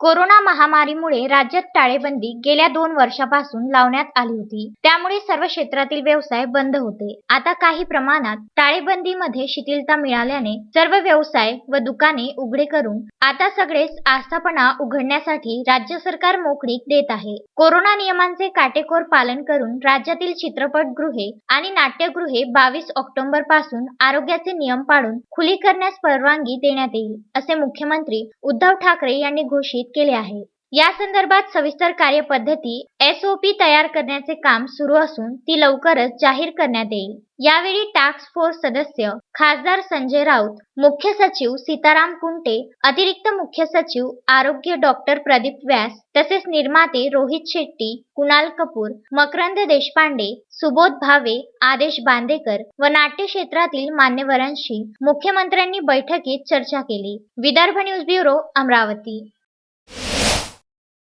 Corona महामारीमुळे राज्यात टाळेबंदी गेल्या दोन वर्षापासून लावण्यात आली होती. त्यामुळे सर्व क्षेत्रातील व्यवसाय बंद होते. आता काही प्रमाणात टाळेबंदीमध्ये शिथिलता मिळाल्याने सर्व व्यवसाय व दुकाने उघडे करून आता सगळेच आस्थापना उघडण्यासाठी राज्य सरकार मोकळीक देत आहे. कोरोना नियमांचे काटेकोर पालन करून राज्यातील चित्रपटगृहे आणि नाट्यगृहे बावीस ऑक्टोबरपासून आरोग्याचे नियम पाळून खुली करण्यास परवानगी देण्यात येईल असे मुख्यमंत्री उद्धव ठाकरे यांनी घोषित केले आहे. या संदर्भात सविस्तर कार्यपद्धती एसओपी तयार करण्याचे काम सुरू असून ती लवकरच जाहीर करण्यात येईल. यावेळी टास्क फोर्स सदस्य खासदार संजय राऊत मुख्य सचिव सीताराम कुंटे अतिरिक्त मुख्य सचिव आरोग्य डॉक्टर प्रदीप व्यास तसेच निर्माते रोहित शेट्टी कुणाल कपूर मकरंद देशपांडे सुबोध भावे आदेश बांदेकर व नाट्य क्षेत्रातील मान्यवरांशी मुख्यमंत्र्यांनी बैठकीत चर्चा केली. Vidarbha news bureau Amravati.